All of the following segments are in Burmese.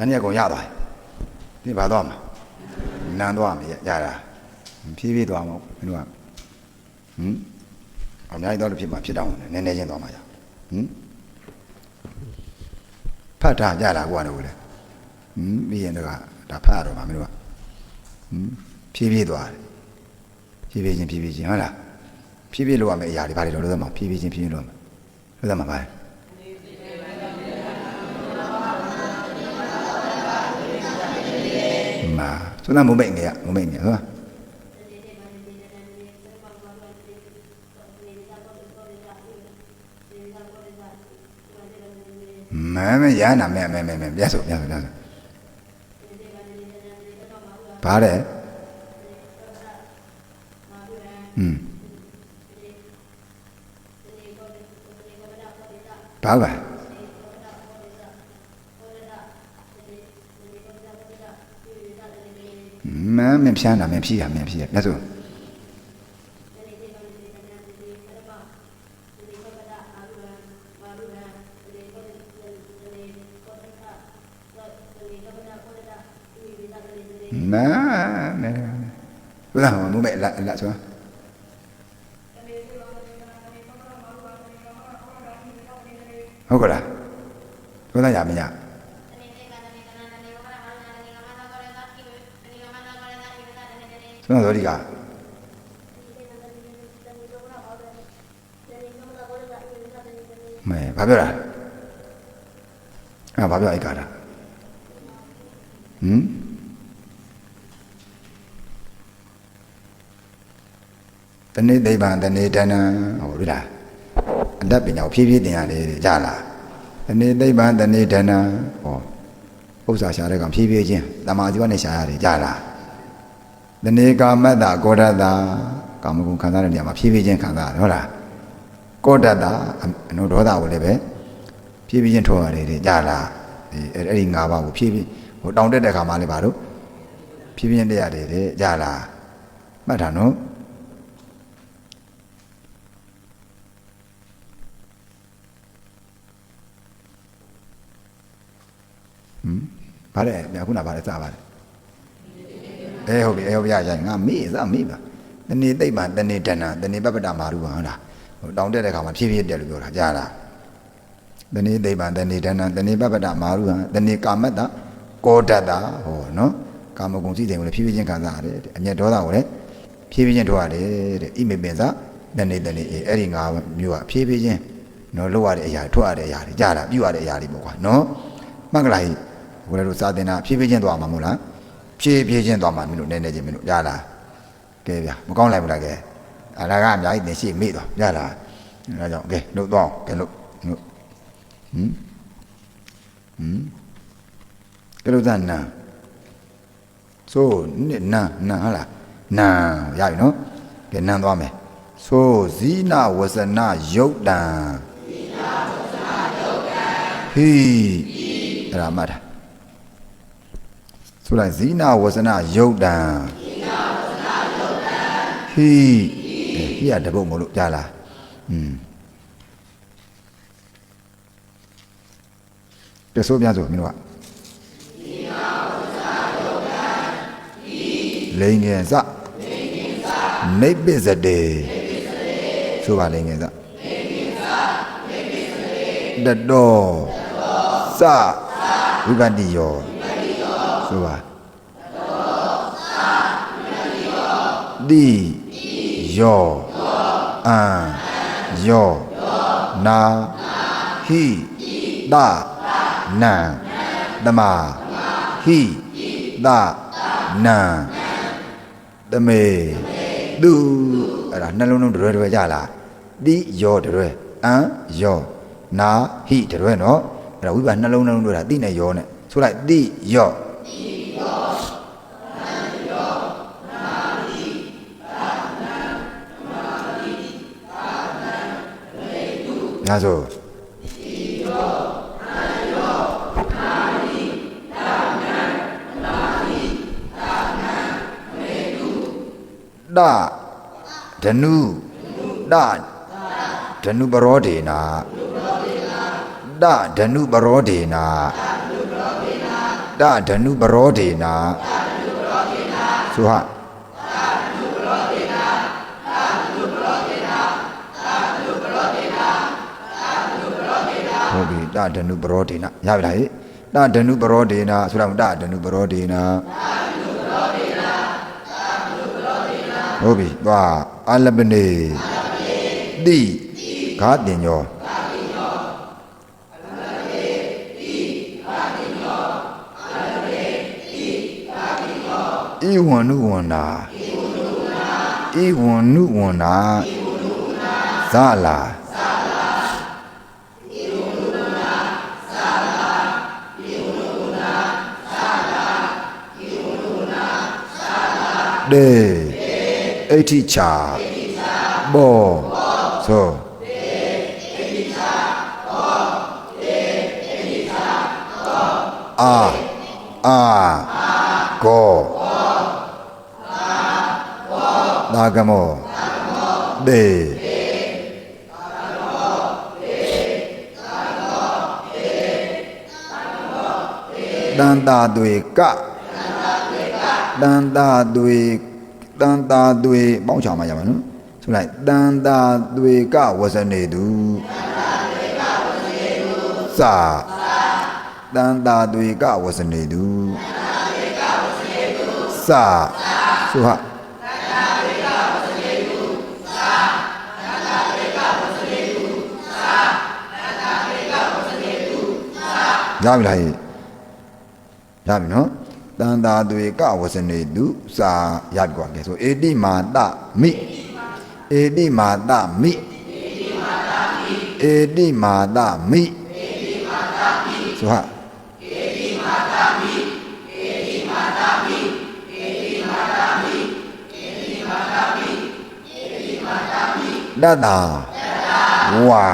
မနေ့ကောင်ရသွားတယ်ဒီဘာသွားမှာနန်းသွားမှာရတာဖြည်းဖြည်းသွားမှာမင်းတို့ကဟမ်အများကြီးတော့ဖြစ်မှာဖြစ်တော့နည်းနည်းချင်းသွားမှာရဟမ်ဖတ်ထားကြတာကွာတော့လေဟမ်ပြီးရင်တော့ဒါဖတ်ရတော့မှာမင်းတို့ကဟမ်ဖြည်းဖြည်းသွားတယ်ဖြည်းဖြည်းချင်းဖြည်းဖြည်းချင်းဟုတ်လားဖြည်းဖြည်းလုပ်ရမယ့်အရာတွေဘာတွေတော့လို့သမှာဖြည်းဖြည်းချင်းဖြည်းဖြည်းလုပ်မှာလို့သမှာပါလဲ မာဆိုတော့မမိတ်နေရမမိတ်နေဟုတ်လားမဲမဲရနာမဲမဲမဲမဲပြတ်ဆိုပြတ်ဆိုပြ တ်ဆိုဘာလဲอืมဘာပါမဲမဲဖြန်းတာမဲဖြီးရမဲဖြီးရပြတ်ဆိုမဲမဲဘယ်လိုမမဲလာလာဆိုဟုတ်ကလားဘယ်လိုရမညာ ဆိုတော့ဒီကမဲဘာပြောတာအာဘာပြောအိုက်ကာတာဟမ်တနေ့သိဗ္ဗံတနေ့တဏ္ဏဟောပြီလားအတ္တပညာကိုဖြည်းဖြည်းသင်ရတယ်ကြလားတနေ့သိဗ္ဗံတနေ့တဏ္ဏဟောဥစ္စာရှာတဲ့ကောင်ဖြည်းဖြည်းချင်းတမာဇီဝနဲ့ရှာရတယ်ကြလား တနေ့ကာမတ္တကောဒတ္တကာမဂုဏ်ခံစားတဲ့နေရာမှာဖြည်းဖြည်းချင်းခံစားရတယ်ဟုတ်လားကောဒတ္တအနုဒေါသကိုလည်းပဲဖြည်းဖြည်းချင်းထော်ရတယ်ကြလားဒီအဲ့ဒီ၅ပါးကိုဖြည်းဖြည်းဟိုတောင်းတက်တဲ့ခါမှလည်းပါတော့ဖြည်းဖြည်းချင်းတက်ရတယ်ကြလားမှတ်တာနော်ဟမ်ဗါလဲမြခုနဗါလဲစပါလဲ အဲဟုတ်ပြီအဲဟုတ်ပြီရရငါမေ့စမေ့ပါတနေ့သိပ်ပါတနေ့တဏ္ဍတနေ့ပပ္ပတမာရုပါဟုတ်လားဟိုတောင်းတက်တဲ့ခါမှာဖြည်းဖြည်းတက်လို့ပြောတာကြားလားတနေ့သိပ်ပါတနေ့တဏ္ဍတနေ့ပပ္ပတမာရုဟာတနေ့ကာမတ္တကောတတ္တဟောနော်ကာမဂုဏ်စိတ်တွေကိုလည်းဖြည်းဖြည်းချင်းခံစားရတယ်အမျက်ဒေါသကိုလည်းဖြည်းဖြည်းချင်းထုတ်ရတယ်တဲ့ဣမေပင်စတနေ့တနေ့အေးအဲ့ဒီငါမျိုးကဖြည်းဖြည်းချင်းနော်လောက်ရတဲ့အရာထွက်ရတဲ့အရာတွေကြားလားပြုရတဲ့အရာတွေပေါ့ကွာနော်မှတ်ကြလားဘုရားတို့စာသင်တာဖြည်းဖြည်းချင်းသွားမှာမဟုတ်လား ဖြည်းဖြည်းချင်းသွားမှာမင်းတို့နည်းနည်းချင်းမင်းတို့ရလားကဲဗျာမကောင်းလိုက်ဘူးလားကဲအလားကအများကြီးသင်ရှိမိသွားရလားအဲဒါကြောင့်ကဲလို့သွားအောင်ကဲလို့လို့ဟမ်ဟမ်ကဲလို့သာနာဆိုနာနာဟာလားနာရပြီနော်ကဲနန်းသွားမယ်ဆိုဇီနာဝဇနာယုတ်တံဇီနာဝဇနာယုတ်တံဟိအဲ့ဒါမှတ်တာ ဆိုလိုက်ဇီနာဝဇနာယုတ်တံဇီနာဝဇနာယုတ်တံဟိဟိရတပုတ်မလို့ကြားလားอืมပြဆိုပြဆိုမင်းတို့ကဇီနာဝဇနာယုတ်တံဟိလိန်ငယ်စလိန်ငယ်စနိဗ္ဗစတေနိဗ္ဗစတေဆိုပါလိန်ငယ်စလိန်ငယ်စနိဗ္ဗစတေတတော်တတော်စဝိပတ္တိယော ဆိုပါတိယောအံယောနာဟိတနံတမဟိတနံတမေသူအဲ့ဒါနှလုံးလုံးတရွဲတရွဲကြလားတိယောတရွဲအံယောနာဟိတရွဲနော်အဲ့ဒါဝိပါနှလုံးနှလုံးတို့တာတိနဲ့ယောနဲ့ဆိုလိုက်တိယော ညာဆိုဒဓနုဒဓနုပရောဒေနာဒဓနုပရောဒေနာဒတဓနုပရောဒေနာသုဟဟု တ်ပြီတဓနုပရောဒေနာရပြီလားဟိတဓနုပရောဒေနာဆိုတာတဓနုပရောဒေနာဟုတ်ပြီသွားအလပနေတိဂါတင်ညောဤဝန္နုဝန္နာဤဝန္နုဝန္နာဇာလာ ဒေအဋ္ဌိချာဘောသောအာအာကောနာဂမောဒေတန်တာတွေက တန်တာတွေတန်တာတွေပေါင်းချမှာရမှာနော်ဆိုလိုက်တန်တာတွေကဝဇနေတုစာ တန်တာတွေကဝဇနေတုစာဆိုဟာရပြီလားဟိရပြီနော်တန်တာတွေကဝဇနေတုစာရပြီကွာကဲဆိုအေတိမာတမိအေတိမာတမိအေတိမာတမိဆိုဟာတတ္တာဝါ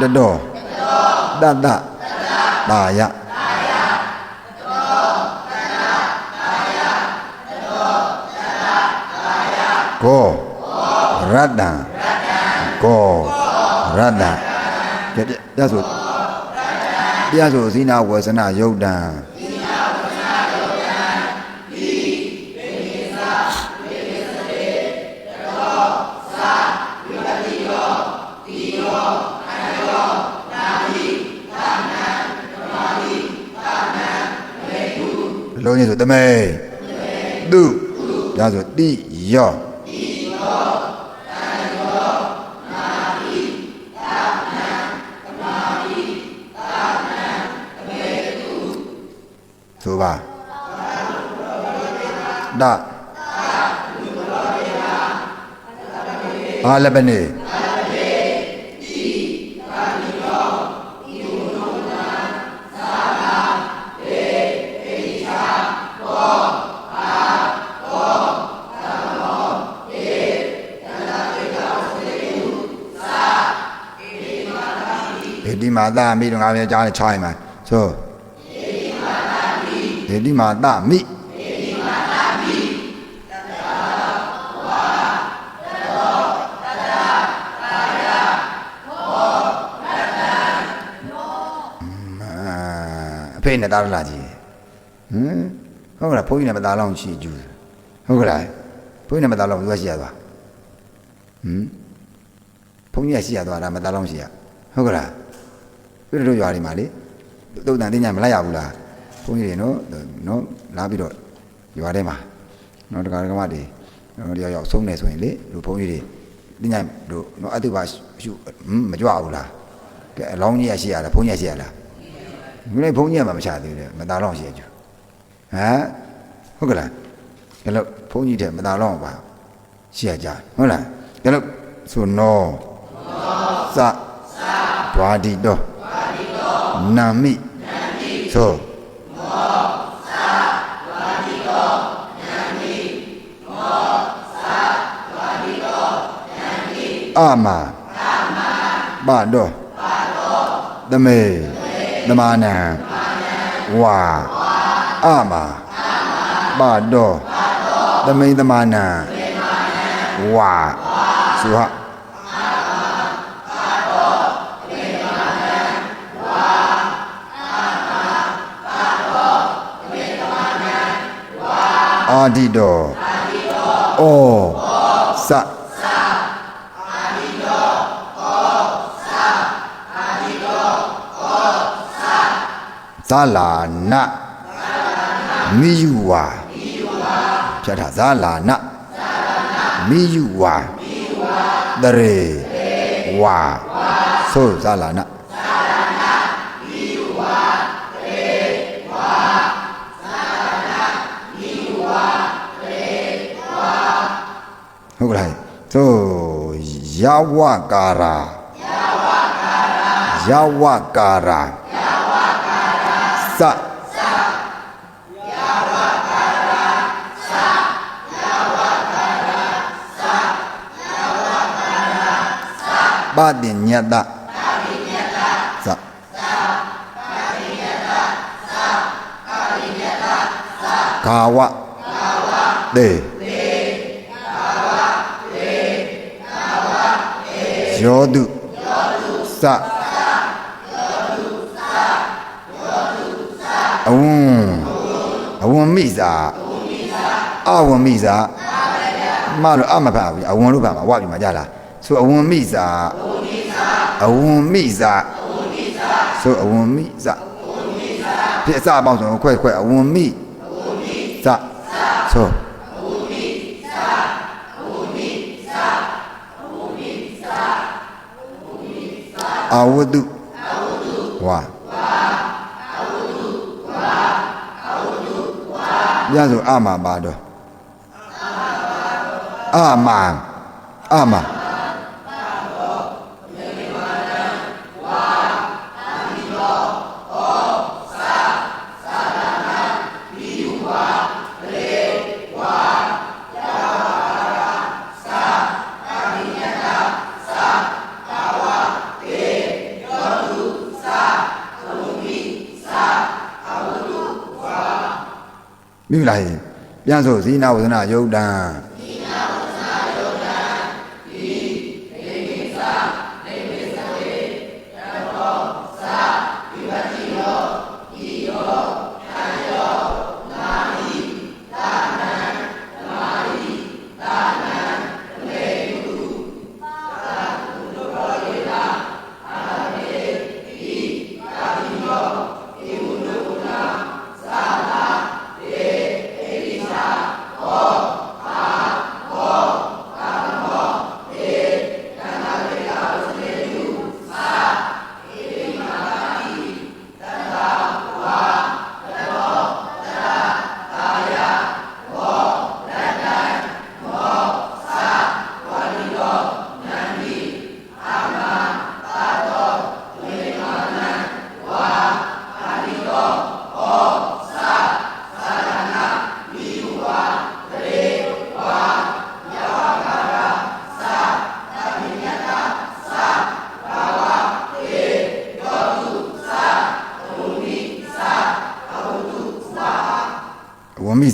တတော်တတ္တတာ ယကိုရတ္တံကိုရတ္တံကြည့်ပြဆိုပြဆိုဇိနာဝေစနာယုတ်တံ လုံးရဆိုတမေသူဒါဆိုတိယောဆိုပါဒအာလပနေေ မာတမိတော့ငါပြန်ကြားနေချားရင်မှာဆိုေတိမာတမိအဖေနဲ့တားလာကြီးဟမ်ဟုတ်လားဘုန်းကြီးနဲ့မသားလောင်းရှိကျူးဟုတ်ကလားဘုန်းကြီးနဲ့မသားလောင်းဘယ်ရှိရသွားဟမ်ဘုန်းကြီးကရှိရသွားတာမသားလောင်းရှိရဟုတ်ကလား ပြည့်တို့ရွာတွေမှာလေတုတ်တန်တင်းညာမလိုက်ရဘူးလားဘုန်းကြီးတွေနော်နော်လာပြီးတော့ရွာထဲမှာနော်တကားကမတွေနော်တယောက်ယောက်ဆုံးနေဆိုရင်လေလူဘုန်းကြီးတွေတင်းညာတို့နော်အတုပါရှုမကြွဘူးလားကဲအလောင်းကြီးရရှိရလားဘုန်းကြီးရှိရလားမင်းဘုန်းကြီးကမှမချသေးဘူးမသားလောင်းရှိရကျဟမ်ဟုတ်ကလားကဲလို့ဘုန်းကြီးတဲ့မသားလောင်းပါရှိရကြဟုတ်လားကဲလို့ဆိုနောစဒွာတိတော နာမိသောအာမပတောသမေသမာနံဝါအာမပတောသမိသမာနံဝါသုဟ အာတိတော်အာတိတော်ဩစအာတိတော်ဩစအာတိတော်ဩစဇာလာနမိယူဝါမိယူဝါဖြတ်ထားဇာလာနမိယူဝါမိယူဝါတရေဝါဆိုဇာလာန ဟုတ်ကလားသို့ယဝကာရာယဝကာရာယဝကာရာစပါတိညတပါတိညတသပါတိညတသပါတိည ယောတုယောတုစအဝံအဝံမိစာအဝံမိစာမလို့အမဖတ်ဘူးအဝံလို့ဖတ်မှာဝပြီမှာကြလားဆိုအဝံမိစာအဝံမိစာဆိုအဝံမိစာဖြစ်အစအပေါင်းဆိုခွဲခွဲအဝံမိစာဆို အာဝတ္တုဝါပြန်ဆိုအမပါတော့အမန်အမန်မိ မလားပြန်ဆိုဇီနာဝဇနာယုတ်တံ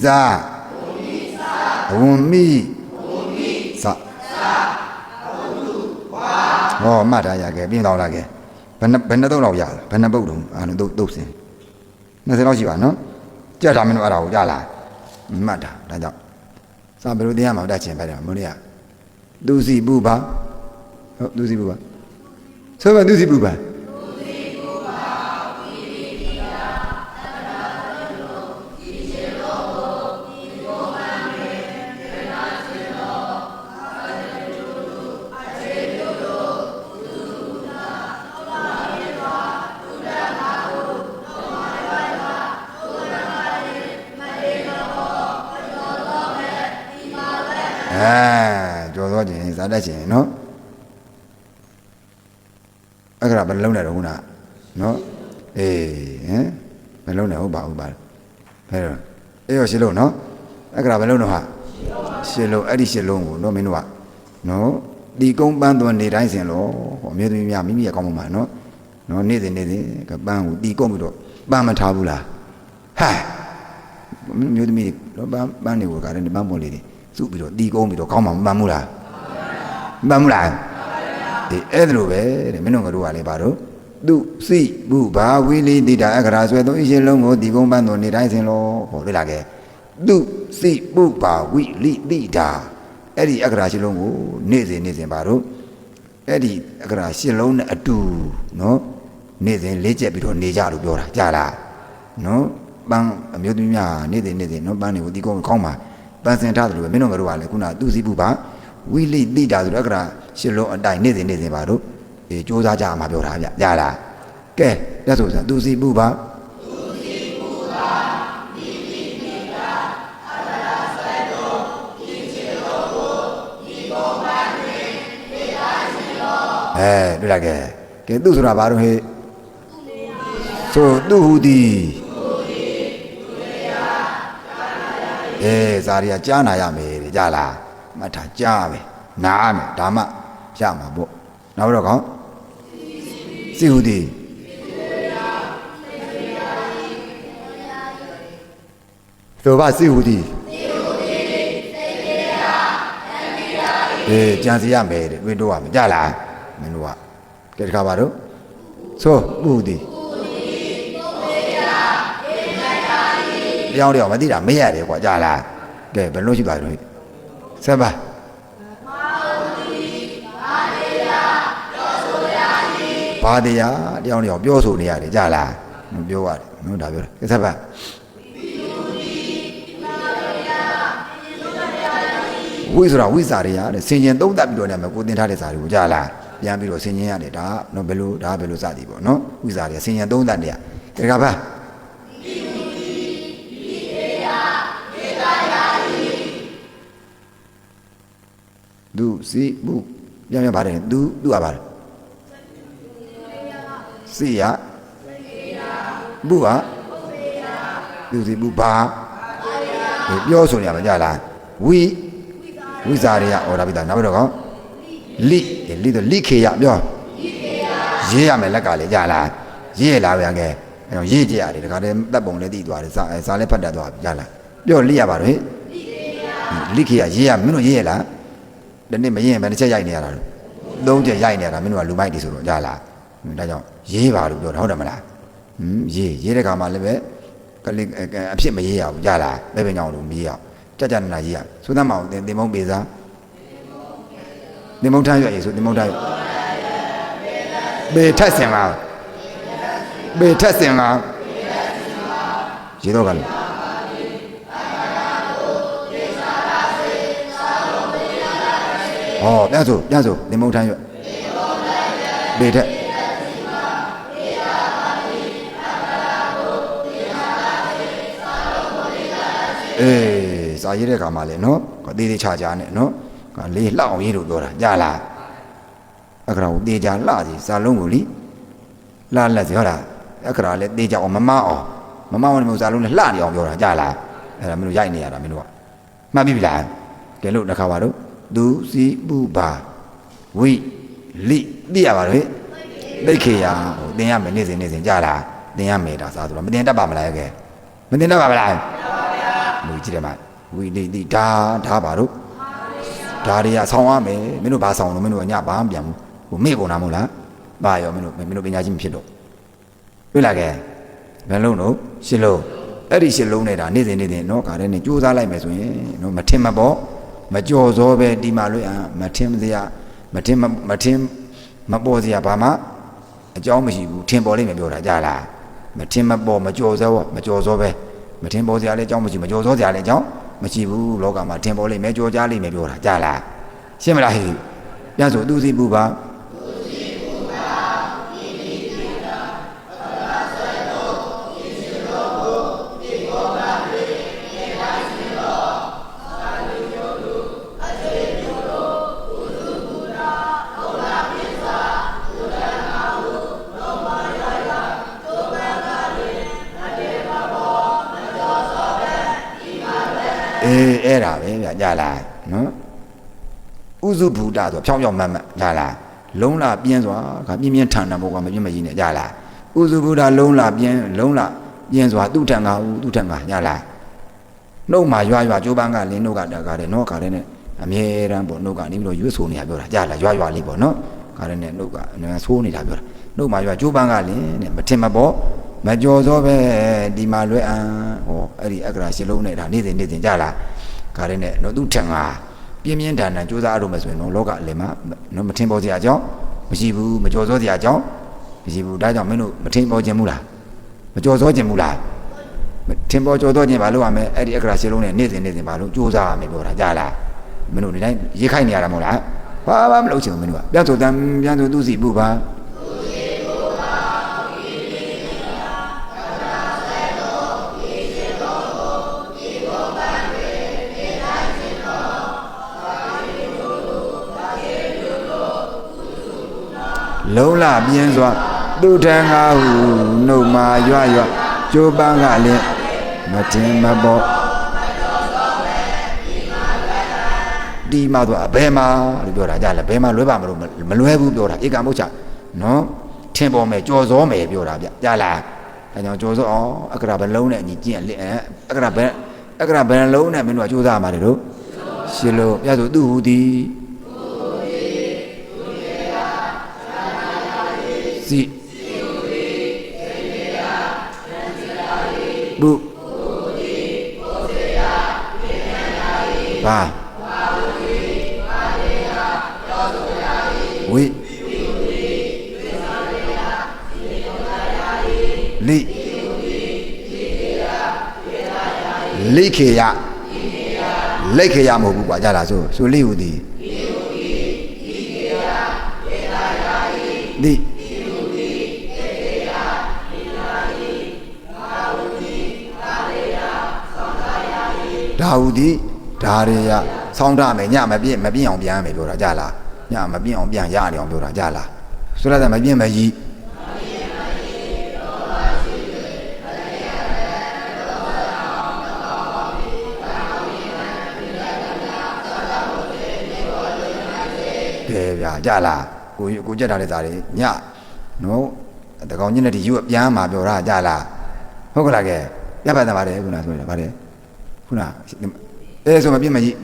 ဝမိစာဝမိစာဟောမှတ်ထားရခဲ့ပြင်တော်လာခဲ့ဘယ်နှဘယ်နှသုံးလောက်ရလားဘယ်နှပုတ်တုံးအဲ့ဒါတုတ်တုတ်စင်20လောက်ရှိပါနော်ကြက်ထားမင်းတို့အဲ့ဒါကိုကြလားမှတ်တာဒါကြောင့်စာဘယ်လိုတင်ရမှာတတ်ချင်ပဲတယ်မလို့ရသူစီပူပါဟုတ်သူစီပူပါဆိုပါသူစီပူပါ သွားခြင်းဇာတက်ခြင်းနော်အဲ့ဒါဘယ်လုံးနဲ့တော့ခုနနော်အေးဟမ်ဘယ်လုံးနဲ့ဟုတ်ပါဟုတ်ပါဘယ်တော့အေးရရှင်းလို့နော်အဲ့ဒါဘယ်လုံးတော့ဟာရှင်းလို့အဲ့ဒီရှင်းလုံးကိုနော်မင်းတို့ကနော်ဒီကုန်းပန်းသွန်နေတိုင်းစင်လို့ဟောအမျိုးသမီးများမိမိရဲ့ကောင်းမှမှာနော်နော်နေ့စဉ်နေ့စဉ်ကပန်းကိုတီကုန်းပြီးတော့ပန်းမထားဘူးလားဟဲ့မျိုးသမီးတော့ပန်းပန်းတွေကိုကလည်းပန်းပေါ်လေးတွေစုပြီးတော့တီကုန်းပြီးတော့ကောင်းမှမပန်းဘူးလား မပန်းဘူးလားဒီအဲ့ဒါလိုပဲတဲ့မင်းတို့ကတို့ကလည်းပါတော့သူစိဘုဘာဝိလိတိတာအခရာဆွဲသုံးအရှင်လုံးကိုဒီကုန်းပန်းသွန်နေတိုင်းစင်လို့ဟောလေလာခဲ့သူစိပုပ္ပါဝိလိတိတာအဲ့ဒီအက္ခရာရှင်းလုံးကိုနေ့စဉ်နေ့စဉ်ပါတော့အဲ့ဒီအက္ခရာရှင်းလုံးနဲ့အတူနော်နေ့စဉ်လေးချက်ပြီးတော့နေကြလို့ပြောတာကြားလားနော်ပန်းအမျိုးသမီးများနေ့စဉ်နေ့စဉ်နော်ပန်းတွေကိုဒီကောင်းကောင်းပါပန်းစင်ထားတယ်လို့ပဲမင်းတို့ငါတို့ကလည်းခုနသူစိပုပ္ပါ ဝိလိတိတာဆိုတော့အက္ခရာရှင်းလုံးအတိုင်းနေ့စဉ်နေ့စဉ်ပါတော့အေးစူးစမ်းကြမှာပြောတာဗျကြားလားကဲရသော်ဆိုသူစိပုပ္ပါအဲတွေ့လားကဲကဲသူဆိုတာဘာလို့ဟဲ့ဆိုသူဟူသည်အဲဇာရီကကြားနာရမယ်တဲ့ကြားလား မှတ်ထားကြားမယ်နားမယ်ဒါမှရမှာပေါ့နောက်တော့ကောင်းစီဟူသည်ဆိုပါစီဟူသည်အေးကြံစီရမယ်တဲ့တွေ့တော့ရမယ်ကြားလားမင်းတို့ကကဲတခါပါတော့ဆိုဥသည်တရားတရားမသိတာမရတယ်ကွာကြားလားကဲဘယ်လိုရှိသွားလဲ ဆက်ပါဘာတရားတရားတရားပြောဆိုနေရတယ်ကြားလားမပြောရတယ်နော်ဒါပြောတယ်ကဲဆက်ပါဝိဆိုတာဝိစာတွေကတဲ့ဆင်ញင်သုံးသပ်ပြီးတော့နေမှာကိုတင်ထားတဲ့စာတွေကိုကြားလားပြန်ပြီးတော့ဆင်ញင်ရတယ်ဒါနော်ဘယ်လိုဒါဘယ်လိုစသည်ပေါ့နော်ဝိစာတွေကဆင်ញင်သုံးသပ်နေရတကယ်ပါ ဒုစီဘုပြန်ပြန်ပါတယ်သူသူကပါတယ်စီရဘုဟာဒုစီဘုဘာပြောဆိုနေရမှာကြလားဝိဝိဇာရိယဩဒါပိတာနောက်ပြီးတော့ကောလိလိတော့လိခေယပြောရေးရမယ်လက်ကလေကြာလားရေးရလားဗျာကဲအဲတော့ရေးကြရတယ်တခါတည်းတပ်ပုံလည်းတည်သွားတယ်စာစာလည်းဖတ်တတ်သွားပြီကြာလားပြောလိရပါတော့ဟဲ့လိခေယရေးရမင်းတို့ရေးရလား ဒီနေ့မရေးရင်ဘယ်တစ်ချက်ရိုက်နေရတာလဲသုံးချက်ရိုက်နေရတာမင်းတို့ကလူမိုက်တွေဆိုတော့ကြာလားဒါကြောင့်ရေးပါလို့ပြောတာဟုတ်တယ်မလားဟွန်းရေးရေးတဲ့ခါမှလည်းပဲကလေးအဖြစ်မရေးရဘူးကြာလားပဲပင်ကြောင့်လို့မရေးရဘူးကြကြနာနာရေးရသုသမအောင်တင်တင်မုံပေစားတင်မုံထမ်းရွက်ရေးဆိုတင်မုံထမ်းရွက်ဘေထက်စင်လားဘေထက်စင်လားရေးတော့ကလ ည်းဟောပြန်ဆိုပြန်ဆိုတင်မုံထမ်းရွက်ဘေထက်အေးစာရေးတဲ့ခါမှာလေနော်ကသေးသေးချာချာနဲ့နော်ကလေးလှအောင်ရေးလို့ပြောတာကြားလားအခရာကိုတေးကြလှစီစာလုံးကိုလीလှလက်စီဟုတ်လားအခရာလည်းတေးကြအောင်မမအောင်မမအောင်မျိုးစာလုံးနဲ့လှနေအောင်ပြောတာကြားလားအဲ့ဒါမင်းတို့ရိုက်နေရတာမင်းတို့ကမှတ်ပြီလားကဲလို့တစ်ခါပါတော့ သူစီပုဘာဝိလိသိရပါလေသိခေယဟိုသင်ရမယ်နေ့စဉ်နေ့စဉ်ကြားလားသင်ရမယ်ဒါစားဆိုတော့မသင်တတ်ပါမလားကဲမသင်တတ်ပါမလားလူကြည့်တယ်မဝိလိတိဒါဒါပါတော့ဒါတွေကဆောင်းရမယ်မင်းတို့ဘာဆောင်းလို့မင်းတို့ကညဘာမှပြန်ဘူးဟိုမေ့ကုန်တာမဟုတ်လားဘာရောမင်းတို့မင်းတို့ပညာရှိမဖြစ်တော့တွေ့လားကဲဘယ်လုံးတော့ရှစ်လုံးအဲ့ဒီရှစ်လုံးနဲ့ဒါနေ့စဉ်နေ့စဉ်နော်ခါတဲ့နေ့ကြိုးစားလိုက်မယ်ဆိုရင်နော်မထင်မပေါ် မကြော်စောပဲဒီမှာလွတ်အောင်မထင်မစရာမထင်မထင်မပေါ်စရာဘာမှအကြောင်းမရှိဘူးထင်ပေါ်လိမ့်မယ်ပြောတာကြားလားမထင်မပေါ်မကြော်စောမကြော်စောပဲမထင်ပေါ်စရာလည်းအကြောင်းမရှိမကြော်စောစရာလည်းအကြောင်းမရှိဘူးလောကမှာထင်ပေါ်လိမ့်မယ်ကြော်ကြားလိမ့်မယ်ပြောတာကြားလားရှင်းမလားဟိပြန်ဆိုသူစီပူပါ အေးအဲ့ဒါပဲဗျကြားလားနော်ဥစုဘူတာဆိုဖြောင်းဖြောင်းမတ်မတ်ကြားလားလုံးလာပြင်းစွာခါပြင်းပြင်းထန်တာဘောကမပြင်းမကြီးနဲ့ကြားလားဥစုဘူတာလုံးလာပြင်းလုံးလာပြင်းစွာသူ့ထံကဥသူ့ထံကကြားလားနှုတ်မှာရွာရွာကြိုးပန်းကလင်းနှုတ်ကတကားတယ်နော်ကားတဲ့နဲ့အမြဲတမ်းပေါ့နှုတ်ကနေပြီးတော့ရွတ်ဆိုနေတာပြောတာကြားလားရွာရွာလေးပေါ့နော်ကားတဲ့နဲ့နှုတ်ကဆိုးနေတာပြောတာနှုတ်မှာရွာကြိုးပန်းကလင်းနဲ့မထင်မပေါ် မကြော်သောပဲဒီမှာလွဲအံဟောအဲ့ဒီအက္ခရာရှင်းလုံးနဲ့ဒါနေ့စဉ်နေ့စဉ်ကြလားခါရင်းနဲ့နော်သူထင်ကပြင်းပြင်းထန်ထန်ကြိုးစားရတော့မယ်ဆိုရင်တော့လောကအလယ်မှာနော်မထင်ပေါ်စရာအကြောင်းမရှိဘူးမကြော်စောစရာအကြောင်းမရှိဘူးဒါကြောင့်မင်းတို့မထင်ပေါ်ခြင်းဘူးလားမကြော်စောခြင်းဘူးလားမထင်ပေါ်ကြော်စောခြင်းဘာလို့ရမလဲအဲ့ဒီအက္ခရာရှင်းလုံးနဲ့နေ့စဉ်နေ့စဉ်ဘာလို့ကြိုးစားရမယ်ပြောတာကြလားမင်းတို့ဒီတိုင်းရေးခိုက်နေရတာမဟုတ်လားဘာမှမလုပ်ချင်ဘူးမင်းတို့ကပြန်ဆိုတမ်းပြန်ဆိုသူစီမှုပါ လုံးလာပြင်းစွာသူထံငါဟုနှုတ်မာရွရွကျိုးပန်းကလည်းမတင်မပေါ်ဒီမှာတော့ဘယ်မှာလို့ပြောတာကြလဲဘယ်မှာလွဲပါမလို့မလွဲဘူးပြောတာဧကမုတ်ချနော်ထင်ပေါ်မယ်ကြော်စောမယ်ပြောတာဗျကြလားအဲကြောင့်ကြော်စောအောင်အက္ခရာဘယ်လုံးနဲ့အညီကျင့်လက်အက္ခရာဘယ်အက္ခရာဘယ်လုံးနဲ့မင်းတို့ကကြိုးစားမှာလေတို့ရှင်းလို့ပြဆိုသူဟူသည် စီဘုဘာဝိလိလိခေယလိခေယမဟုတ်ဘူးကွာကြလားဆိုဆိုလိဟူသည်လိ ဒါဟုသည်ဒါရေယဆောင်းတမယ်ညမပြည့်မပြည့်အောင်ပြန်ရမယ်ပြောတာကြလားညမပြည့်အောင်ပြန်ရအောင်ပြောတာကြလားဆိုလိုက်တယ်မပြည့်မကြီးတယ်ဗျာကြလားကိုကိုကြက်တာတဲ့သားတွေညနော်တကောင်ညနဲ့ဒီယူကပြန်มาပြောတာကြလားဟုတ်ကလားကဲပြတ်ပတ်တယ်ပါတယ်ခုနဆိုရပါတယ် ခုနအဲဆိုမပြည့်မကြီး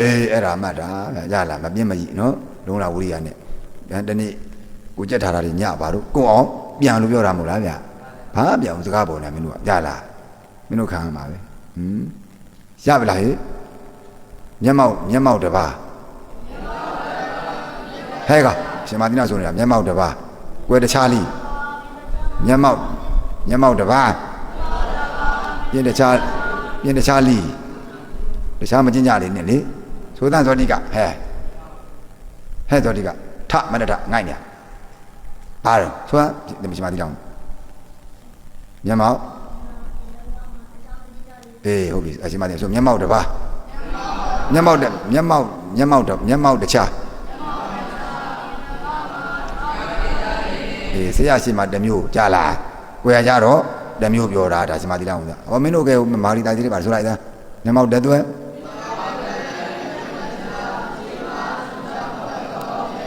အေးအဲ့ဒါမှတ်တာရလားမပြင်းမကြီးနော်လုံးလာဝိရိယနဲ့ဗျာတနေ့ကိုကြက်ထားတာတွေညပါတော့ကိုအောင်ပြန်လို့ပြောတာမဟုတ်လားဗျာဘာပြောင်စကားပေါ်နေမင်းတို့ကရလားမင်းတို့ခံရမှာပဲဟွန်းရပါလားဟေ့မျက်မှောက်မျက်မှောက်တစ်ပါး ဟဲ့ကရှင်မတိနာဆိုနေတာမျက်မှောက်တစ်ပါးကွယ်တခြားလီမျက်မှောက်မျက်မှောက်တစ်ပါးပြင်းတခြားပြင်းတခြားလီတခြားမကျင့်ကြလေးနဲ့လေသိုးတန်ဇောတိကဟဲဟဲ့ဇောတိကထမနထငိုက်နေဘာတော့ဆိုတာဒီမရှိမတိတောင်းမျက်မှောက်အေးဟုတ်ပြီအရှင်မတိဆိုမျက်မှောက်တစ်ပါးမျက်မှောက်တဲ့မျက်မှောက်မျက်မှောက်တော့မျက်မှောက်တခြား အေးဆရာရှိမှတစ်မျိုးကြာလားကိုရကြတော့တစ်မျိုးပြောတာဒါရှင်မတိတောင်းဟောမင်းတို့ကမာရီတာကြီးတွေပါဆိုလိုက်သားမျက်မှောက်တက်သွဲ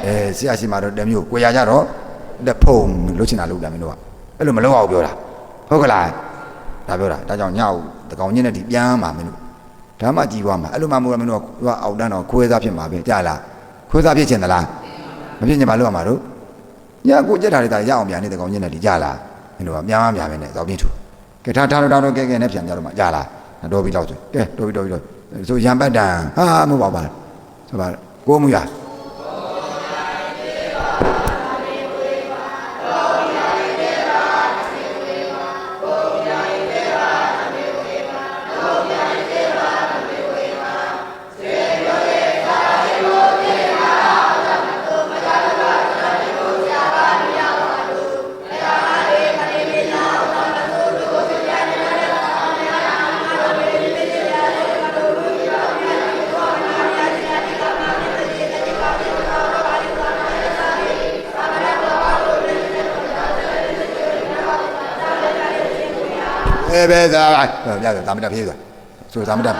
အဲဆရာရှိမှတော့တစ်မျိုးကိုရကြတော့လက်ဖုံလွတ်ချင်တာလုပ်တာမင်းတို့ကအဲ့လိုမလုပ်အောင်ပြောတာဟုတ်ကလားဒါပြောတာဒါကြောင့်ညောက်တကောင်ညင်းနဲ့ဒီပြန်မှာမင်းတို့ဓမ္မကြည်သွားမှာအဲ့လိုမှမဟုတ်မင်းတို့ကသူကအောက်တန်းတော့ခွဲစားဖြစ်မှာပဲကြာလားခွဲစားဖြစ်ချင်သလားမဖြစ်ချင်ပါလို့ရမှာတို့ ညကိုကြက်တာတွေဒါရအောင်ပြန်နေတကောင်ညင်းနဲ့ဒီကြာလားမင်းတို့ကပြန်မှပြန်မယ်နဲ့သောပြင်းထူကဲထားထားတော့ထားတော့ကဲကဲနဲ့ပြန်ကြတော့မှကြာလားတော်ပြီတော့ဆိုကဲတော်ပြီတော်ပြီတော့ဆိုရံပတ်တန်ဟာမဟုတ်ပါပါဆိုပါကိုမူရ ပဲသာပြတယ်တာမတက်ပြေးသွားဆိုတာမတက်